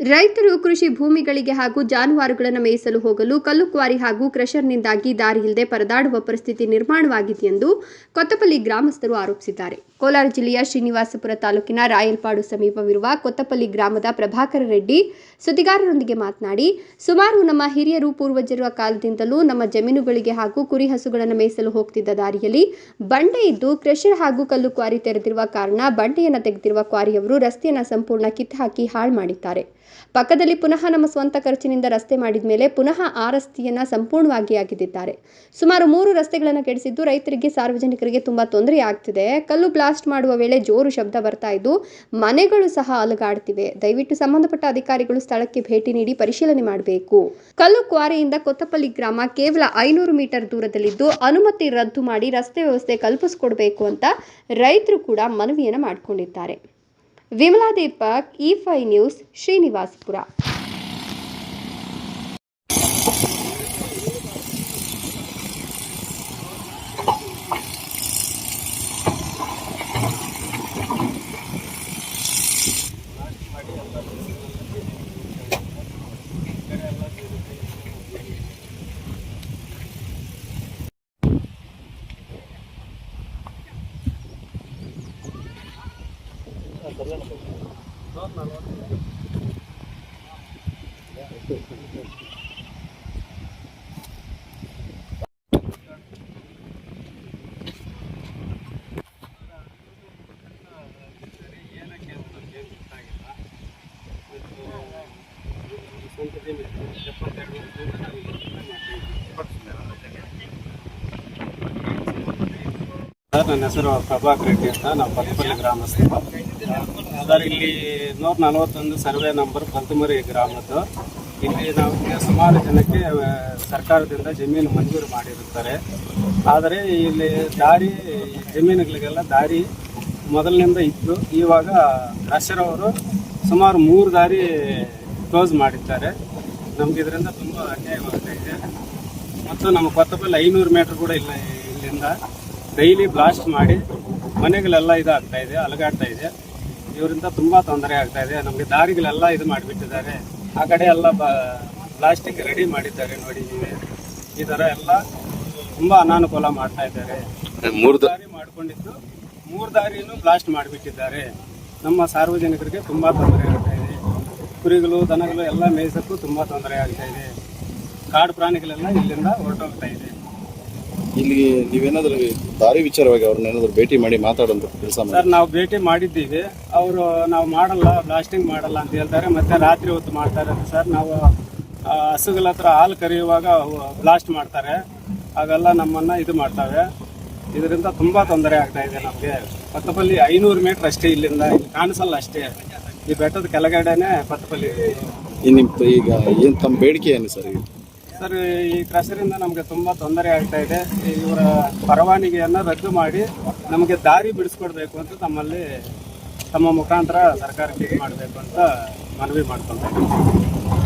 ರೈತರು ಕೃಷಿ ಭೂಮಿಗಳಿಗೆ ಹಾಗೂ ಜಾನುವಾರುಗಳನ್ನು ಮೇಯಿಸಲು ಹೋಗಲು ಕಲ್ಲು ಕ್ವಾರಿ ಹಾಗೂ ಕ್ರಷರ್ನಿಂದಾಗಿ ದಾರಿ ಇಲ್ಲದೆ ಪರದಾಡುವ ಪರಿಸ್ಥಿತಿ ನಿರ್ಮಾಣವಾಗಿದೆ ಎಂದು ಕೊತ್ತಪಲ್ಲಿ ಗ್ರಾಮಸ್ಥರು ಆರೋಪಿಸಿದ್ದಾರೆ. ಕೋಲಾರ ಜಿಲ್ಲೆಯ ಶ್ರೀನಿವಾಸಪುರ ತಾಲೂಕಿನ ರಾಯಲ್ಪಾಡು ಸಮೀಪವಿರುವ ಕೊತ್ತಪಲ್ಲಿ ಗ್ರಾಮದ ಪ್ರಭಾಕರ ರೆಡ್ಡಿ ಸುದ್ದಿಗಾರರೊಂದಿಗೆ ಮಾತನಾಡಿ, ಸುಮಾರು ನಮ್ಮ ಹಿರಿಯರು ಪೂರ್ವಜರ ಕಾಲದಿಂದಲೂ ನಮ್ಮ ಜಮೀನುಗಳಿಗೆ ಹಾಗೂ ಕುರಿ ಹಸುಗಳನ್ನು ಮೇಯಿಸಲು ಹೋಗ್ತಿದ್ದ ದಾರಿಯಲ್ಲಿ ಬಂಡೆ ಇದ್ದು ಕ್ರಷರ್ ಹಾಗೂ ಕಲ್ಲು ಕ್ವಾರಿ ತೆರೆದಿರುವ ಕಾರಣ ಬಂಡೆಯನ್ನು ತೆಗೆದಿರುವ ಕ್ವಾರಿಯವರು ರಸ್ತೆಯನ್ನು ಸಂಪೂರ್ಣ ಕಿತ್ತುಹಾಕಿ ಹಾಳು ಮಾಡಿದ್ದಾರೆ. ಪಕ್ಕದಲ್ಲಿ ಪುನಃ ನಮ್ಮ ಸ್ವಂತ ಖರ್ಚಿನಿಂದ ರಸ್ತೆ ಮಾಡಿದ ಮೇಲೆ ಪುನಃ ಆ ರಸ್ತೆಯನ್ನು ಸಂಪೂರ್ಣವಾಗಿ ಆಗಿದ್ದಾರೆ ಸುಮಾರು ಮೂರು ರಸ್ತೆಗಳನ್ನು ಕೆಡಿಸಿದ್ದು ರೈತರಿಗೆ, ಸಾರ್ವಜನಿಕರಿಗೆ ತುಂಬಾ ತೊಂದರೆ ಆಗ್ತಿದೆ. ಕಲ್ಲು ಬ್ಲಾಸ್ಟ್ ಮಾಡುವ ವೇಳೆ ಜೋರು ಶಬ್ದ ಬರ್ತಾ ಇದ್ದು ಮನೆಗಳು ಸಹ ಅಲುಗಾಡ್ತಿವೆ. ದಯವಿಟ್ಟು ಸಂಬಂಧಪಟ್ಟ ಅಧಿಕಾರಿಗಳು ಸ್ಥಳಕ್ಕೆ ಭೇಟಿ ನೀಡಿ ಪರಿಶೀಲನೆ ಮಾಡಬೇಕು. ಕಲ್ಲು ಕ್ವಾರೆಯಿಂದ ಕೊತ್ತಪಲ್ಲಿ ಗ್ರಾಮ ಕೇವಲ ಐನೂರು ಮೀಟರ್ ದೂರದಲ್ಲಿದ್ದು ಅನುಮತಿ ರದ್ದು ಮಾಡಿ ರಸ್ತೆ ವ್ಯವಸ್ಥೆ ಕಲ್ಪಿಸಿಕೊಡ್ಬೇಕು ಅಂತ ರೈತರು ಕೂಡ ಮನವಿಯನ್ನು ಮಾಡಿಕೊಂಡಿದ್ದಾರೆ. Vimala Deepak E five news Srinivaspur ನನ್ನ ಹೆಸರು ಪ್ರಭಾಕರ್ ರೆಡ್ಡಿ ಅಂತ. ನಾವು ಪಕ್ಕಪಲ್ಲಿ ಗ್ರಾಮಸ್ಥರು. ಸರ್, ಇಲ್ಲಿ ನೂರ ನಲವತ್ತೊಂದು ಸರ್ವೆ ನಂಬರ್ ಪಂತಮರಿ ಗ್ರಾಮದ್ದು. ಇಲ್ಲಿ ನಾವು ಸುಮಾರು ಜನಕ್ಕೆ ಸರ್ಕಾರದಿಂದ ಜಮೀನು ಮಂಜೂರು ಮಾಡಿರುತ್ತಾರೆ. ಆದರೆ ಇಲ್ಲಿ ದಾರಿ, ಜಮೀನುಗಳಿಗೆಲ್ಲ ದಾರಿ ಮೊದಲಿನಿಂದ ಇತ್ತು. ಇವಾಗ ಅವರು ಸುಮಾರು ಮೂರು ದಾರಿ ಕ್ಲೋಸ್ ಮಾಡಿದ್ದಾರೆ. ನಮ್ಗೆ ಇದರಿಂದ ತುಂಬ ಅನ್ಯಾಯವಾಗ್ತಾ ಇದೆ. ಮತ್ತು ನಮ್ಮ ಕೊತ್ತಪಲ್ಲಿ ಐನೂರು ಮೀಟರ್ ಕೂಡ ಇಲ್ಲ ಇಲ್ಲಿಂದ. ಡೈಲಿ ಬ್ಲಾಸ್ಟ್ ಮಾಡಿ ಮನೆಗಳೆಲ್ಲ ಇದಾಗ್ತಾ ಇದೆ, ಅಲಗಾಡ್ತಾ ಇದೆ. ಇವರಿಂದ ತುಂಬಾ ತೊಂದರೆ ಆಗ್ತಾ ಇದೆ. ನಮಗೆ ದಾರಿಗಳೆಲ್ಲ ಇದು ಮಾಡಿಬಿಟ್ಟಿದ್ದಾರೆ. ಆ ಕಡೆ ಎಲ್ಲ ಪ್ಲಾಸ್ಟಿಕ್ ರೆಡಿ ಮಾಡಿದ್ದಾರೆ ನೋಡಿ ಈ ತರ ಎಲ್ಲ ತುಂಬಾ ಅನಾನುಕೂಲ ಮಾಡ್ತಾ ಇದ್ದಾರೆ. ಮೂರು ದಾರಿ ಮಾಡ್ಕೊಂಡಿದ್ದು ಮೂರು ದಾರಿನೂ ಬ್ಲಾಸ್ಟ್ ಮಾಡಿಬಿಟ್ಟಿದ್ದಾರೆ. ನಮ್ಮ ಸಾರ್ವಜನಿಕರಿಗೆ ತುಂಬಾ ತೊಂದರೆ ಆಗ್ತಾ ಇದೆ. ಕುರಿಗಳು ದನಗಳು ಎಲ್ಲ ಮೇಯಿಸೋಕ್ಕೂ ತುಂಬಾ ತೊಂದರೆ ಆಗ್ತಾ ಇದೆ. ಕಾಡು ಪ್ರಾಣಿಗಳೆಲ್ಲ ಇಲ್ಲಿಂದ ಹೊರಟೋಗ್ತಾ ಇದೆ. ಇಲ್ಲಿ ನೀವೇನಾದ್ರೂ ದಾರಿ ವಿಚಾರವಾಗಿ ಅವ್ರನ್ನ ಏನಾದ್ರು ಭೇಟಿ ಮಾಡಿ ಮಾತಾಡುವಂತ ಕೆಲಸ ಸರ್ ನಾವು ಭೇಟಿ ಮಾಡಿದ್ದೀವಿ. ಅವರು ನಾವು ಮಾಡಲ್ಲ ಬ್ಲಾಸ್ಟಿಂಗ್ ಮಾಡಲ್ಲ ಅಂತ ಹೇಳ್ತಾರೆ. ಮತ್ತೆ ರಾತ್ರಿ ಹೊತ್ತು ಮಾಡ್ತಾರೆ ಸರ್. ನಾವು ಹಸುಗಳ ಹತ್ರ ಹಾಲು ಕರೆಯುವಾಗ ಬ್ಲಾಸ್ಟ್ ಮಾಡ್ತಾರೆ. ಹಾಗೆಲ್ಲ ನಮ್ಮನ್ನ ಇದು ಮಾಡ್ತವೆ. ಇದರಿಂದ ತುಂಬಾ ತೊಂದರೆ ಆಗ್ತಾ ಇದೆ ನಮಗೆ. ಪತ್ತಪಲ್ಲಿ ಐನೂರು ಮೀಟರ್ ಅಷ್ಟೇ ಇಲ್ಲಿಂದ ಇಲ್ಲಿ ಕಾಣಿಸಲ್ಲ ಅಷ್ಟೇ. ಈ ಬೆಟ್ಟದ ಕೆಳಗಡೆನೆ ಪತ್ತಪಲ್ಲಿ ಈಗ ಏನ್ ತಮ್ಮ ಬೇಡಿಕೆ ಏನು ಸರ್ ಈಗ? ಸರ್, ಈ ಕ್ರಷರಿಂದ ನಮಗೆ ತುಂಬಾ ತೊಂದರೆ ಆಗ್ತಾ ಇದೆ ಇವರ ಪರವಾನಗಿಯನ್ನ ರದ್ದು ಮಾಡಿ ನಮಗೆ ದಾರಿ ಬಿಡಿಸ್ಕೊಡ್ಬೇಕು ಅಂತ ತಮ್ಮಲ್ಲಿ ತಮ್ಮ ಮುಖಾಂತರ ಸರ್ಕಾರಕ್ಕೆ ಮಾಡಬೇಕು ಅಂತ ಮನವಿ ಇದ್ದೀನಿ.